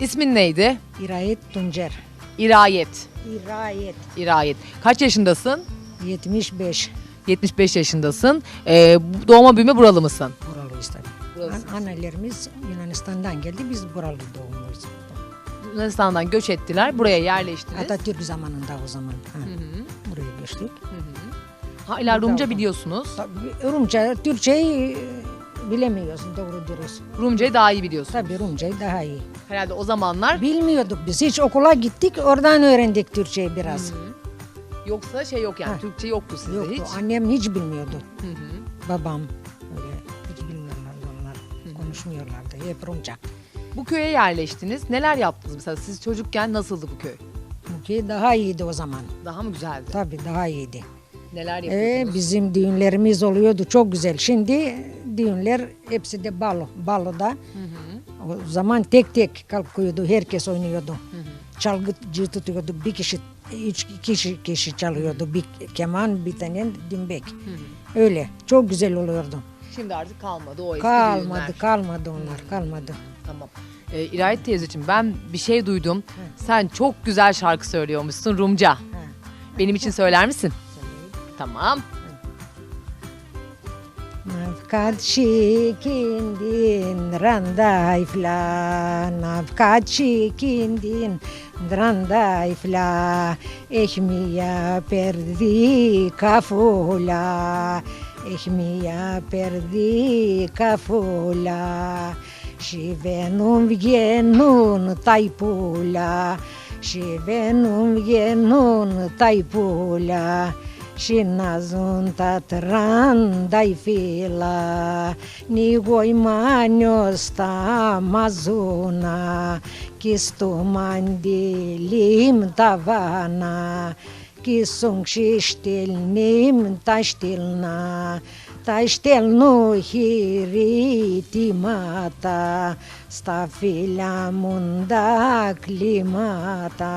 İsmin neydi? İrayet Tuncer. İrayet. İrayet. İrayet. Kaç yaşındasın? 75. 75 yaşındasın. Ee, doğma büyüme buralı mısın? Buralıyız tabii. An- Annelerimiz Yunanistan'dan geldi. Biz buralı doğumluyuz. Yunanistan'dan göç ettiler. Buraya yerleştiniz. Atatürk zamanında o zaman. Ha, Hı hı. buraya geçtik. Hala Burada Rumca o- biliyorsunuz. Tabii Rumca, Türkçeyi bilemiyorsun doğru dürüst. Rumcayı daha iyi biliyorsun. Tabii Rumcayı daha iyi. Herhalde o zamanlar Bilmiyorduk biz. Hiç okula gittik. Oradan öğrendik Türkçeyi biraz. yoksa şey yok yani. Ha. Türkçe yoktu sizde Yoktu. hiç. Annem hiç bilmiyordu. Hı hı. Babam öyle hiç bilmiyorlardı onlar. Konuşmuyorlardı. Hep Rumca. Bu köye yerleştiniz. Neler yaptınız mesela? Siz çocukken nasıldı bu köy? Bu köy daha iyiydi o zaman. Daha mı güzeldi? Tabii daha iyiydi. Neler Ee, yapıyordunuz? bizim düğünlerimiz oluyordu çok güzel. Şimdi düğünler hepsi de balo. Baloda. O zaman tek tek kalkıyordu. Herkes oynuyordu. Çalgıcı tutuyordu. Bir kişi, üç kişi, kişi çalıyordu. Bir keman, bir tane dimbek. Öyle. Çok güzel oluyordu. Şimdi artık kalmadı o eski Kalmadı, düğünler. kalmadı onlar. Kalmadı. Tamam. Ee, İrayet teyzeciğim ben bir şey duydum. Sen çok güzel şarkı söylüyormuşsun Rumca. Benim için söyler misin? Tamam. Avkatçikin din Να flan Avkatçikin din randay flan Έχει μια περδί καφούλα. Έχει μια περδί καφούλα. Și βγαίνουν τα υπούλα. Și βγαίνουν τα υπούλα. Nazun tatrandai fila ni goi manio sta mazuna kistu mandilim tavana kisung și știlnim ta știlna ta ștelnu hiritimata sta filia munda climata